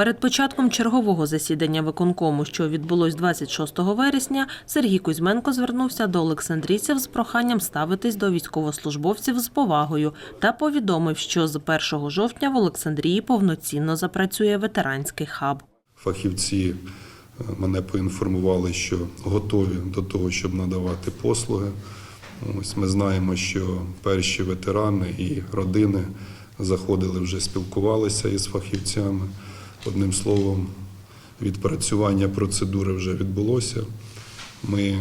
Перед початком чергового засідання виконкому, що відбулось 26 вересня, Сергій Кузьменко звернувся до олександрійців з проханням ставитись до військовослужбовців з повагою та повідомив, що з 1 жовтня в Олександрії повноцінно запрацює ветеранський хаб. Фахівці е, мене поінформували, що готові до того, щоб надавати послуги. Ось ми знаємо, що перші ветерани і родини заходили вже спілкувалися із фахівцями. Одним словом, відпрацювання процедури вже відбулося. Ми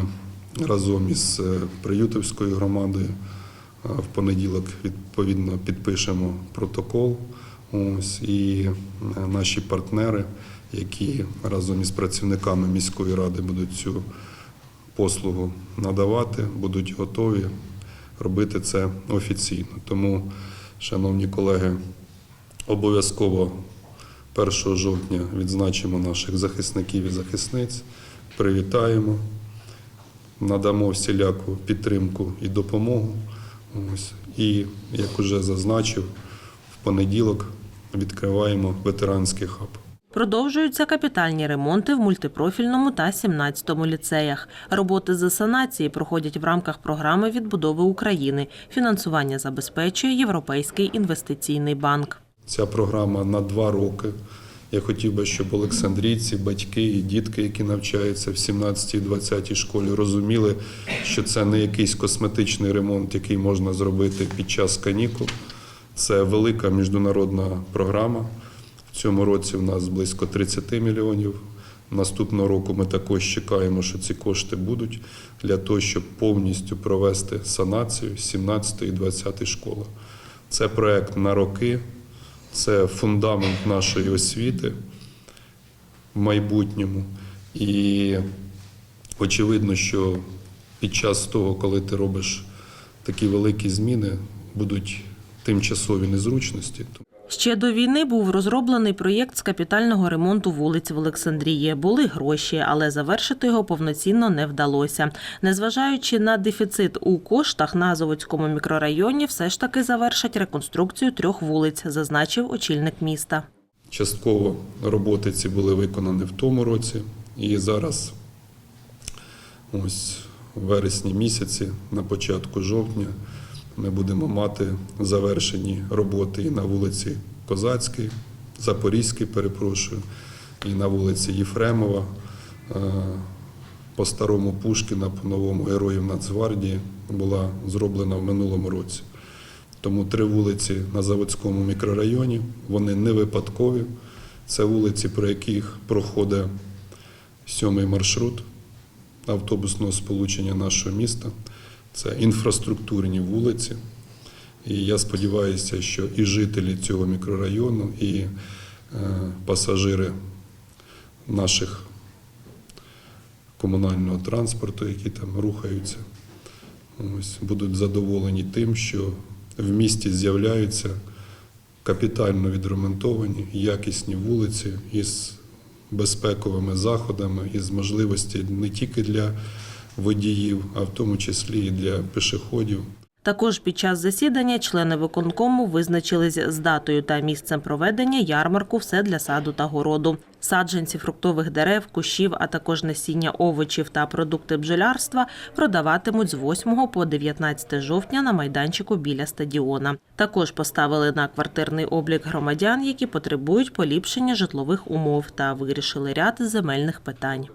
разом із е, Приютівською громадою е, в понеділок відповідно підпишемо протокол. Ось і е, наші партнери, які разом із працівниками міської ради будуть цю послугу надавати, будуть готові робити це офіційно. Тому, шановні колеги, обов'язково 1 жовтня відзначимо наших захисників і захисниць, привітаємо, надамо всіляку підтримку і допомогу. Ось. І, як уже зазначив, в понеділок відкриваємо ветеранський хаб. Продовжуються капітальні ремонти в мультипрофільному та 17-му ліцеях. Роботи з санації проходять в рамках програми відбудови України. Фінансування забезпечує Європейський інвестиційний банк. Ця програма на два роки. Я хотів би, щоб олександрійці, батьки і дітки, які навчаються в 17-20 школі, розуміли, що це не якийсь косметичний ремонт, який можна зробити під час канікул. Це велика міжнародна програма. В цьому році в нас близько 30 мільйонів. Наступного року ми також чекаємо, що ці кошти будуть для того, щоб повністю провести санацію 17 і 20 школи. Це проект на роки. Це фундамент нашої освіти в майбутньому. І очевидно, що під час того, коли ти робиш такі великі зміни, будуть тимчасові незручності. Ще до війни був розроблений проєкт з капітального ремонту вулиць в Олександрії. Були гроші, але завершити його повноцінно не вдалося. Незважаючи на дефіцит у коштах на Заводському мікрорайоні, все ж таки завершать реконструкцію трьох вулиць, зазначив очільник міста. Частково роботи ці були виконані в тому році, і зараз, ось в вересні місяці, на початку жовтня, ми будемо мати завершені роботи і на вулиці Козацькій, Запорізькій, перепрошую, і на вулиці Єфремова, е, по старому Пушкіна, по новому героїв Нацгвардії була зроблена в минулому році. Тому три вулиці на Заводському мікрорайоні, вони не випадкові. Це вулиці, про яких проходить сьомий маршрут автобусного сполучення нашого міста. Це інфраструктурні вулиці. І я сподіваюся, що і жителі цього мікрорайону, і е, пасажири наших комунального транспорту, які там рухаються, ось, будуть задоволені тим, що в місті з'являються капітально відремонтовані якісні вулиці із безпековими заходами, із можливості не тільки для водіїв, а в тому числі і для пішоходів. Також під час засідання члени виконкому визначились з датою та місцем проведення ярмарку «Все для саду та городу. Саджанці фруктових дерев, кущів, а також насіння овочів та продукти бджолярства продаватимуть з 8 по 19 жовтня на майданчику біля стадіона. Також поставили на квартирний облік громадян, які потребують поліпшення житлових умов та вирішили ряд земельних питань.